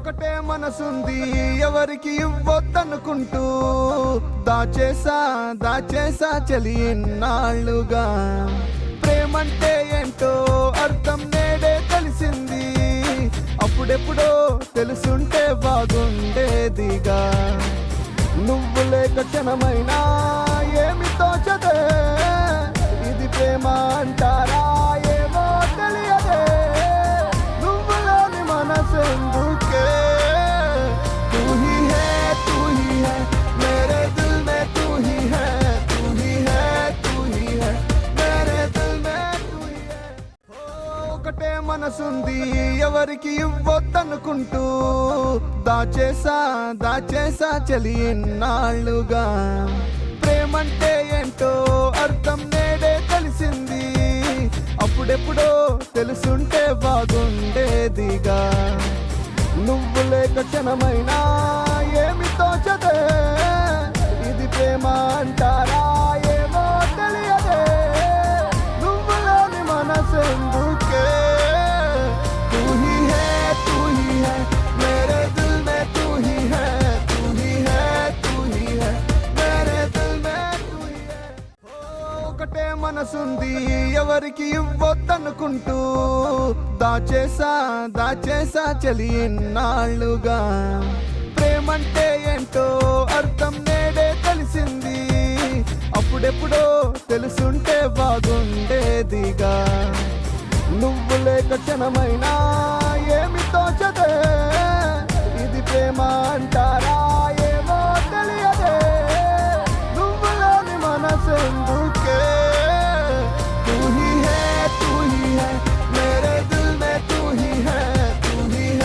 ఒకటే మనసుంది ఎవరికి ఇవ్వద్దనుకుంటూ దాచేసా దాచేసా చలి ఎన్నాళ్ళుగా ప్రేమంటే ఏంటో అర్థం నేడే తెలిసింది అప్పుడెప్పుడో తెలుసుంటే బాగుండేదిగా. నువ్వు లేక క్షణమైనా ఒకటే మనసుంది ఎవరికి ఇవ్వద్దనుకుంటూ దాచేసా దాచేసా చలి ఎన్నాళ్ళుగా ప్రేమంటే ఏంటో అర్థం నేడే తెలిసింది అప్పుడెప్పుడో తెలుసుంటే బాగుండేదిగా. నువ్వు లేక క్షణమైనా ఒకటే మనసుంది ఎవరికి ఇవ్వొద్దనుకుంటూ దాచేసా దాచేసా చలి ఎన్నాళ్ళుగా ప్రేమంటే ఏంటో అర్థం నేడే తెలిసింది అప్పుడెప్పుడో తెలుసుంటే బాగుండేదిగా. నువ్వు లేక క్షణమైనా ఏమి తోచదే ఇది ప్రేమ అంటారా ఏమో తెలియదే. నువ్వులోని మనసు